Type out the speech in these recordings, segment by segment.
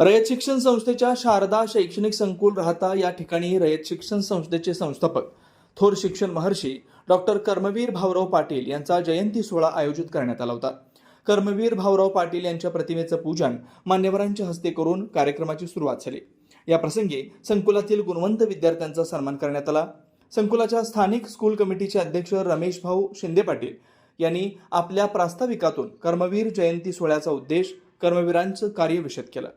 रयत शिक्षण संस्थेच्या शारदा शैक्षणिक संकुल राहता या ठिकाणी रयत शिक्षण संस्थेचे संस्थापक थोर शिक्षण महर्षी डॉक्टर कर्मवीर भाऊराव पाटील यांचा जयंती सोहळा आयोजित करण्यात आला होता. कर्मवीर भाऊराव पाटील यांच्या प्रतिमेचं पूजन मान्यवरांच्या हस्ते करून कार्यक्रमाची सुरुवात झाली. या प्रसंगी संकुलातील गुणवंत विद्यार्थ्यांचा सन्मान करण्यात आला. संकुलाच्या स्थानिक स्कूल कमिटीचे अध्यक्ष रमेश भाऊ शिंदे पाटील यांनी आपल्या प्रास्ताविकातून कर्मवीर जयंती सोहळ्याचा उद्देश कर्मवीरांचं कार्य विषद केलं.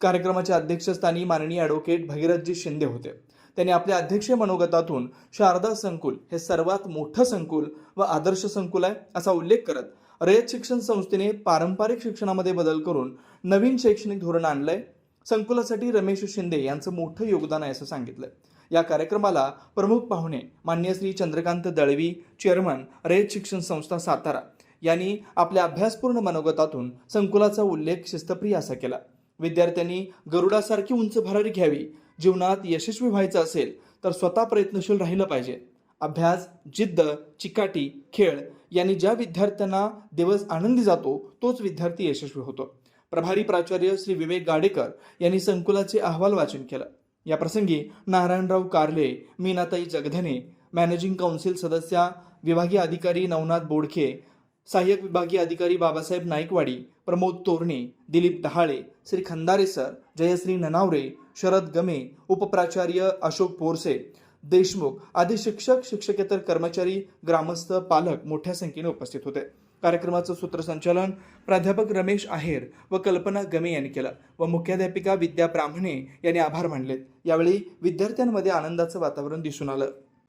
कार्यक्रमाच्या अध्यक्षस्थानी माननीय ॲडव्होकेट भगीरथजी शिंदे होते. त्यांनी आपल्या अध्यक्षीय मनोगतातून शारदा संकुल हे सर्वात मोठं संकुल व आदर्श संकुल आहे असा उल्लेख करत रयत शिक्षण संस्थेने पारंपरिक शिक्षणामध्ये बदल करून नवीन शैक्षणिक धोरण आणलंय. संकुलासाठी रमेश शिंदे यांचं मोठं योगदान आहे असं सांगितलं या कार्यक्रमाला प्रमुख पाहुणे मान्य श्री चंद्रकांत दळवी चेअरमन रयत शिक्षण संस्था सातारा यांनी आपल्या अभ्यासपूर्ण मनोगतातून संकुलाचा उल्लेख शिस्तप्रिय असा केला. विद्यार्थ्यांनी गरुडासारखी उंच भरारी घ्यावी. जीवनात यशस्वी व्हायचं असेल तर स्वतः प्रयत्नशील राहिलं पाहिजे. अभ्यास जिद्द चिकाटी खेळ यांनी ज्या विद्यार्थ्यांना दिवस आनंदी जातो तोच विद्यार्थी यशस्वी होतो. प्रभारी प्राचार्य श्री विवेक गाडेकर यांनी संकुलाचे अहवाल वाचन केलं. या प्रसंगी नारायणराव कारले मीनाताई जगधने मॅनेजिंग काउन्सिल सदस्या विभागीय अधिकारी नवनाथ बोडखे सहाय्यक विभागीय अधिकारी बाबासाहेब नाईकवाडी प्रमोद तोरणे दिलीप डहाळे श्री खंदारे सर जयश्री ननावरे शरद गमे उपप्राचार्य अशोक पोरसे देशमुख आदी शिक्षक शिक्षकेतर कर्मचारी ग्रामस्थ पालक मोठ्या संख्येने उपस्थित होते. कार्यक्रमाचं सूत्रसंचालन प्राध्यापक रमेश आहेर व कल्पना गमे यांनी केलं व मुख्याध्यापिका विद्या ब्राह्मणे यांनी आभार मानलेत. यावेळी विद्यार्थ्यांमध्ये आनंदाचं वातावरण दिसून आलं.